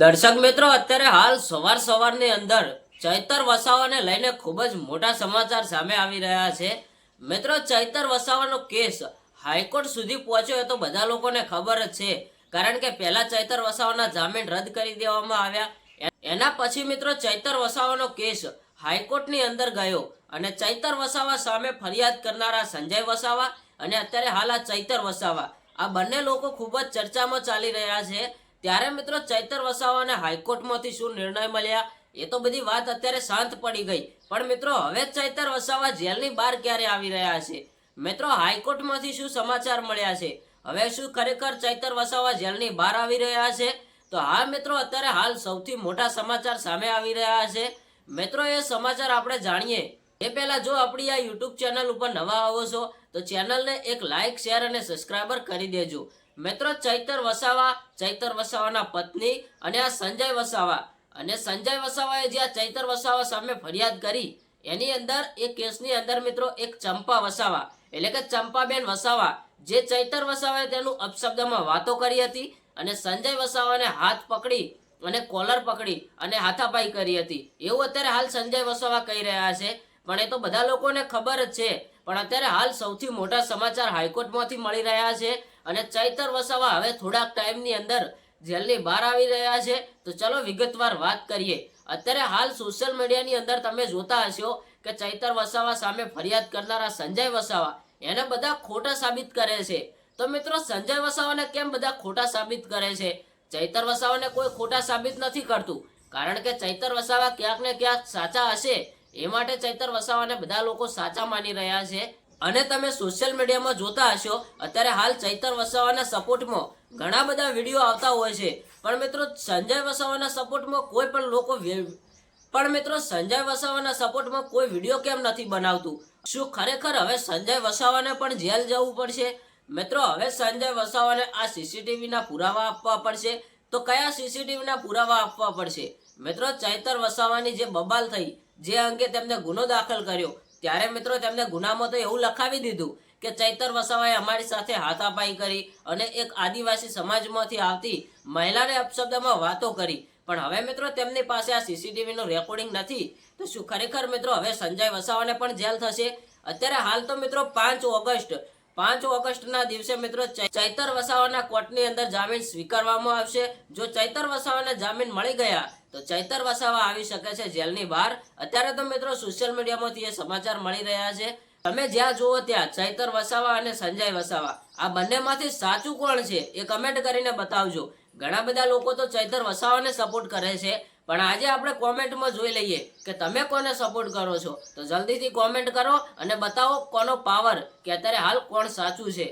દર્શક મિત્રો, અત્યારે હાલ સવાર સવારની અંદર ચૈતર વસાવાને લઈને ખૂબ જ મોટા સમાચાર સામે આવી રહ્યા છે. મિત્રો, ચૈતર વસાવાનો કેસ હાઈકોર્ટ સુધી પહોંચ્યો એ તો બધા લોકોને ખબર જ છે. કારણ કે પહેલા ચૈતર વસાવાના જામીન રદ કરી દેવામાં આવ્યા. એના પછી મિત્રો, ચૈતર વસાવાનો કેસ હાઈકોર્ટની અંદર ગયો અને ચૈતર વસાવા સામે ફરિયાદ કરનારા સંજય વસાવા અને અત્યારે હાલ આ ચૈતર વસાવા. આ બંને લોકો ખૂબ જ ચર્ચામાં ચાલી રહ્યા છે. ત્યારે મિત્રો ચૈતર વસાવાને હાઈકોર્ટમાંથી શું નિર્ણય મળ્યા એ તો બધી વાત અત્યારે શાંત પડી ગઈ. પણ મિત્રો, હવે ચૈતર વસાવા જેલની બહાર ક્યારે આવી રહ્યા છે? મિત્રો, હાઈકોર્ટમાંથી શું સમાચાર મળ્યા છે? હવે શું ખરેખર ચૈતર વસાવા જેલની બહાર આવી રહ્યા છે? તો હા, મિત્રો, અત્યારે હાલ સૌથી મોટા સમાચાર સામે આવી રહ્યા છે. મિત્રો, એ સમાચાર આપણે જાણીએ. એ પહેલાં જો આપણી આ યુટ્યુબ ચેનલ ઉપર નવા આવો છો, તો ચેનલને એક લાઇક શેર અને સબસ્ક્રાઈબર કરી દેજો. મિત્રો ચૈતર વસાવા, ચૈતર વસાવાના પત્ની અને આ સંજય વસાવા. અને સંજય વસાવાએ જે આ ચૈતર વસાવા સામે ફરિયાદ કરી, એની અંદર, એ કેસની અંદર મિત્રો એક ચંપા વસાવા, એટલે કે ચંપાબેન વસાવા, જે ચૈતર વસાવાએ તેનું અપશબ્દમાં વાતો કરી હતી અને સંજય વસાવાને હાથ પકડી અને કોલર પકડી અને હાથાપાઈ કરી હતી. એવું અત્યારે હાલ સંજય વસાવા કહી રહ્યા છે. પણ એ તો બધા લોકોને ખબર જ છે પણ અત્યારે હાલ સૌથી મોટા સમાચાર હાઈકોર્ટમાંથી મળી રહ્યા છે અને ચૈતર વસાવા હવે થોડાક ટાઈમની અંદર જેલની બહાર આવી રહ્યા છે. તો ચલો વિગતવાર વાત કરીએ. અત્યારે હાલ સોશિયલ મીડિયાની અંદર તમે જોતા હશો કે ચૈતર વસાવા સામે ફરિયાદ કરનારા સંજય વસાવા એને બધા ખોટા સાબિત કરે છે. તો મિત્રો, સંજય વસાવાને કેમ બધા ખોટા સાબિત કરે છે? ચૈતર વસાવાને કોઈ ખોટા સાબિત નથી કરતું. કારણ કે ચૈતર વસાવા ક્યાંક ને ક્યાંક સાચા હશે. એ માટે ચૈતર વસાવાને બધા લોકો સાચા માની રહ્યા છે. અને તમે સોશિયલ મીડિયામાં જોતા હશો, અત્યારે હાલ ચૈતર વસાવાના સપોર્ટમાં ઘણા બધા વીડિયો આવતા હોય છે. પણ મિત્રો, સંજય વસાવાના સપોર્ટમાં કોઈ પણ લોકો પણ મિત્રો, સંજય વસાવાના સપોર્ટમાં કોઈ વીડિયો કેમ નથી બનાવતું? શું ખરેખર હવે સંજય વસાવાને પણ જેલ જવું પડશે? મિત્રો, હવે સંજય વસાવાને આ સીસીટીવીના પુરાવા આપવા પડશે. તો કયા સીસીટીવીના પુરાવા આપવા પડશે? મિત્રો, ચૈતર વસાવાની જે બબાલ થઈ જે અંગે તેમને ગુનો દાખલ કર્યો. ત્યારે મિત્રો તેમને ગુનામાં તો એવું લખાવી દીધું કે ચૈતર વસાવાએ અમારી સાથે હાથાપાઈ કરી અને એક આદિવાસી સમાજમાંથી આવતી મહિલાને અપશબ્દમાં વાતો કરી. પણ હવે મિત્રો તેમની પાસે આ સીસીટીવીનું રેકોર્ડિંગ નથી. તો શું ખરેખર મિત્રો હવે સંજય વસાવાને પણ જેલ થશે? અત્યારે હાલ તો મિત્રો પાંચ ઓગસ્ટ. પાંચ ઓગસ્ટના દિવસે મિત્રો ચૈતર વસાવાના કોર્ટની અંદર જામીન સ્વીકારવામાં આવશે. જો ચૈતર વસાવાને જામીન મળી ગયા તો ચૈતર વસાવા આવી શકે છે જેલની બહાર. અત્યારે તો મિત્રો સોશિયલ મીડિયામાંથી એ સમાચાર મળી રહ્યા છે. તમે જ્યાં જુઓ ત્યાં ચૈતર વસાવા અને સંજય વસાવા. આ બંનેમાંથી સાચું કોણ છે એ કમેન્ટ કરીને બતાવજો. ઘણા બધા લોકો તો ચૈતર વસાવાને સપોર્ટ કરે છે. પણ આજે આપણે કોમેન્ટમાં જોઈ લઈએ કે તમે કોને સપોર્ટ કરો છો. તો જલ્દીથી કોમેન્ટ કરો અને બતાવો કોનો પાવર કે અત્યારે હાલ કોણ સાચું છે.